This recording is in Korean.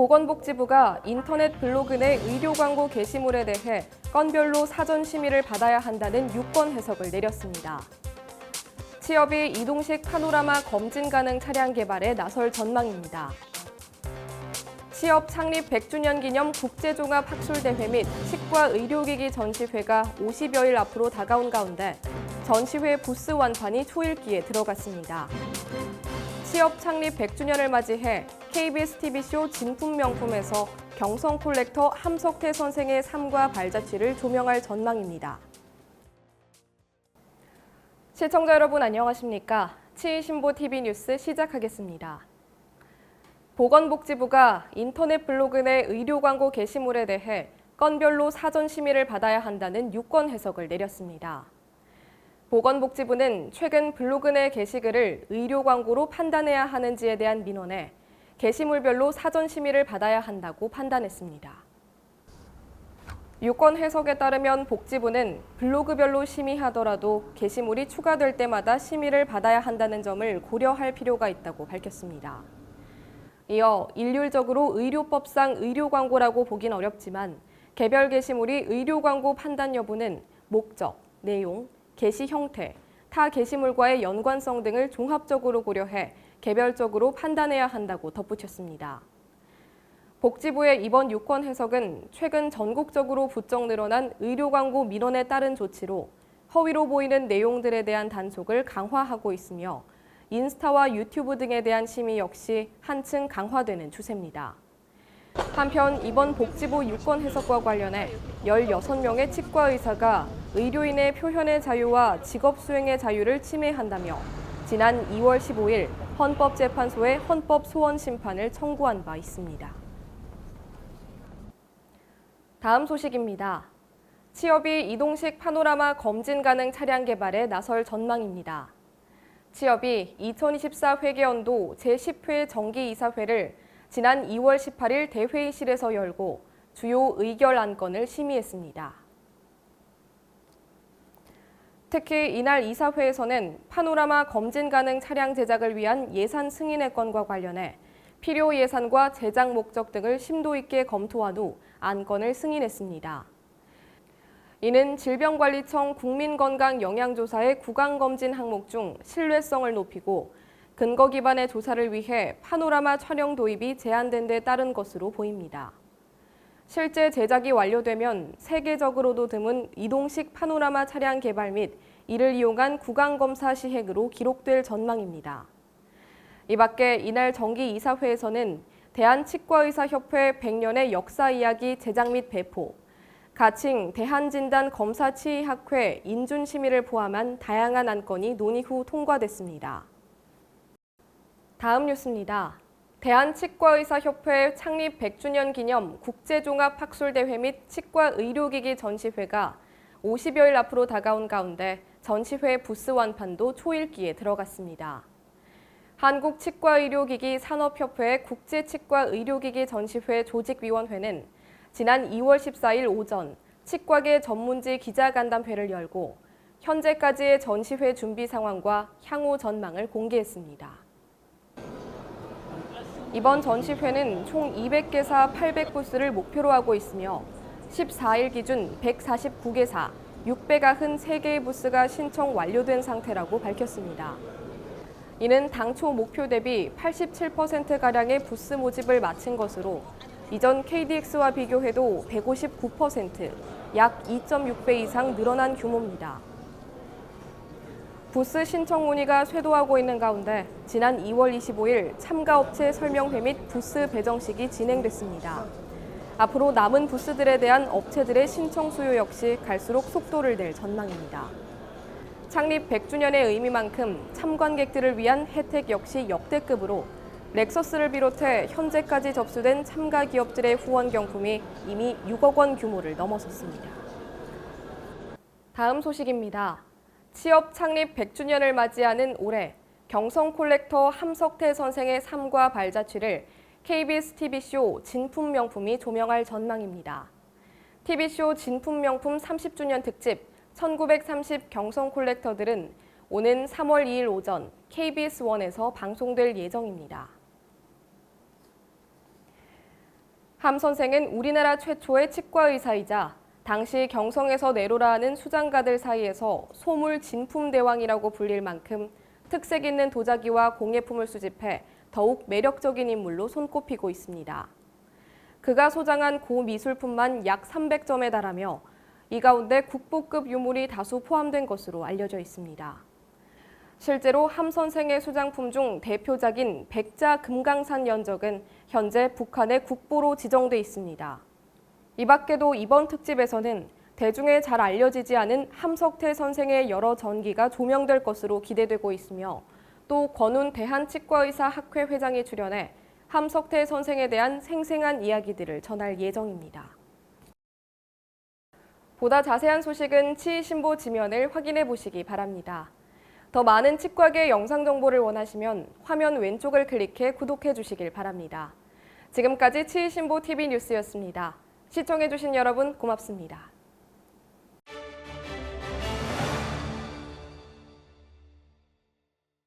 보건복지부가 인터넷 블로그 내 의료 광고 게시물에 대해 건별로 사전 심의를 받아야 한다는 유권 해석을 내렸습니다. 취업이 이동식 파노라마 검진 가능 차량 개발에 나설 전망입니다. 취업 창립 100주년 기념 국제종합 학술대회 및 치과 의료기기 전시회가 50여일 앞으로 다가온 가운데 전시회 부스 완판이 초읽기에 들어갔습니다. 취업 창립 100주년을 맞이해 KBS TV쇼 진품 명품에서 경성 콜렉터 함석태 선생의 삶과 발자취를 조명할 전망입니다. 시청자 여러분 안녕하십니까? 치이신보 TV 뉴스 시작하겠습니다. 보건복지부가 인터넷 블로그 내 의료 광고 게시물에 대해 건별로 사전 심의를 받아야 한다는 유권 해석을 내렸습니다. 보건복지부는 최근 블로그 내 게시글을 의료 광고로 판단해야 하는지에 대한 민원에 게시물별로 사전 심의를 받아야 한다고 판단했습니다. 유권 해석에 따르면 복지부는 블로그별로 심의하더라도 게시물이 추가될 때마다 심의를 받아야 한다는 점을 고려할 필요가 있다고 밝혔습니다. 이어 일률적으로 의료법상 의료 광고라고 보긴 어렵지만 개별 게시물이 의료 광고 판단 여부는 목적, 내용, 게시 형태, 타 게시물과의 연관성 등을 종합적으로 고려해 개별적으로 판단해야 한다고 덧붙였습니다. 복지부의 이번 유권 해석은 최근 전국적으로 부쩍 늘어난 의료 광고 민원에 따른 조치로 허위로 보이는 내용들에 대한 단속을 강화하고 있으며 인스타와 유튜브 등에 대한 심의 역시 한층 강화되는 추세입니다. 한편 이번 복지부 유권 해석과 관련해 16명의 치과 의사가 의료인의 표현의 자유와 직업 수행의 자유를 침해한다며 지난 2월 15일 헌법재판소에 헌법 소원 심판을 청구한 바 있습니다. 다음 소식입니다. 취업이 이동식 파노라마 검진 가능 차량 개발에 나설 전망입니다. 취업이 2024 회계연도 제10회 정기이사회를 지난 2월 18일 대회의실에서 열고 주요 의결 안건을 심의했습니다. 특히 이날 이사회에서는 파노라마 검진 가능 차량 제작을 위한 예산 승인의 건과 관련해 필요 예산과 제작 목적 등을 심도 있게 검토한 후 안건을 승인했습니다. 이는 질병관리청 국민건강영양조사의 구강검진 항목 중 신뢰성을 높이고 근거 기반의 조사를 위해 파노라마 촬영 도입이 제한된 데 따른 것으로 보입니다. 실제 제작이 완료되면 세계적으로도 드문 이동식 파노라마 차량 개발 및 이를 이용한 구강검사 시행으로 기록될 전망입니다. 이 밖에 이날 정기 이사회에서는 대한치과의사협회 100년의 역사 이야기 제작 및 배포, 가칭 대한진단 검사치의학회 인준심의를 포함한 다양한 안건이 논의 후 통과됐습니다. 다음 뉴스입니다. 대한치과의사협회 창립 100주년 기념 국제종합학술대회 및 치과의료기기 전시회가 50여일 앞으로 다가온 가운데 전시회 부스 완판도 초읽기에 들어갔습니다. 한국치과의료기기 산업협회 국제치과의료기기 전시회 조직위원회는 지난 2월 14일 오전 치과계 전문지 기자간담회를 열고 현재까지의 전시회 준비 상황과 향후 전망을 공개했습니다. 이번 전시회는 총 200개사 800부스를 목표로 하고 있으며 14일 기준 149개사 693개의 부스가 신청 완료된 상태라고 밝혔습니다. 이는 당초 목표 대비 87%가량의 부스 모집을 마친 것으로 이전 KDX와 비교해도 159%, 약 2.6배 이상 늘어난 규모입니다. 부스 신청 문의가 쇄도하고 있는 가운데 지난 2월 25일 참가업체 설명회 및 부스 배정식이 진행됐습니다. 앞으로 남은 부스들에 대한 업체들의 신청 수요 역시 갈수록 속도를 낼 전망입니다. 창립 100주년의 의미만큼 참관객들을 위한 혜택 역시 역대급으로 렉서스를 비롯해 현재까지 접수된 참가 기업들의 후원 경품이 이미 6억 원 규모를 넘어섰습니다. 다음 소식입니다. 취업 창립 100주년을 맞이하는 올해 경성 콜렉터 함석태 선생의 삶과 발자취를 KBS TV쇼 진품 명품이 조명할 전망입니다. TV쇼 진품 명품 30주년 특집 1930 경성 콜렉터들은 오는 3월 2일 오전 KBS1에서 방송될 예정입니다. 함 선생은 우리나라 최초의 치과 의사이자 당시 경성에서 내로라하는 수장가들 사이에서 소물 진품 대왕이라고 불릴 만큼 특색 있는 도자기와 공예품을 수집해 더욱 매력적인 인물로 손꼽히고 있습니다. 그가 소장한 고미술품만 약 300점에 달하며 이 가운데 국보급 유물이 다수 포함된 것으로 알려져 있습니다. 실제로 함 선생의 소장품 중 대표작인 백자 금강산 연적은 현재 북한의 국보로 지정돼 있습니다. 이 밖에도 이번 특집에서는 대중에 잘 알려지지 않은 함석태 선생의 여러 전기가 조명될 것으로 기대되고 있으며 또 권운 대한치과의사 학회 회장이 출연해 함석태 선생에 대한 생생한 이야기들을 전할 예정입니다. 보다 자세한 소식은 치의신보 지면을 확인해 보시기 바랍니다. 더 많은 치과계 영상 정보를 원하시면 화면 왼쪽을 클릭해 구독해 주시길 바랍니다. 지금까지 치의신보 TV 뉴스였습니다. 시청해 주신 여러분 고맙습니다.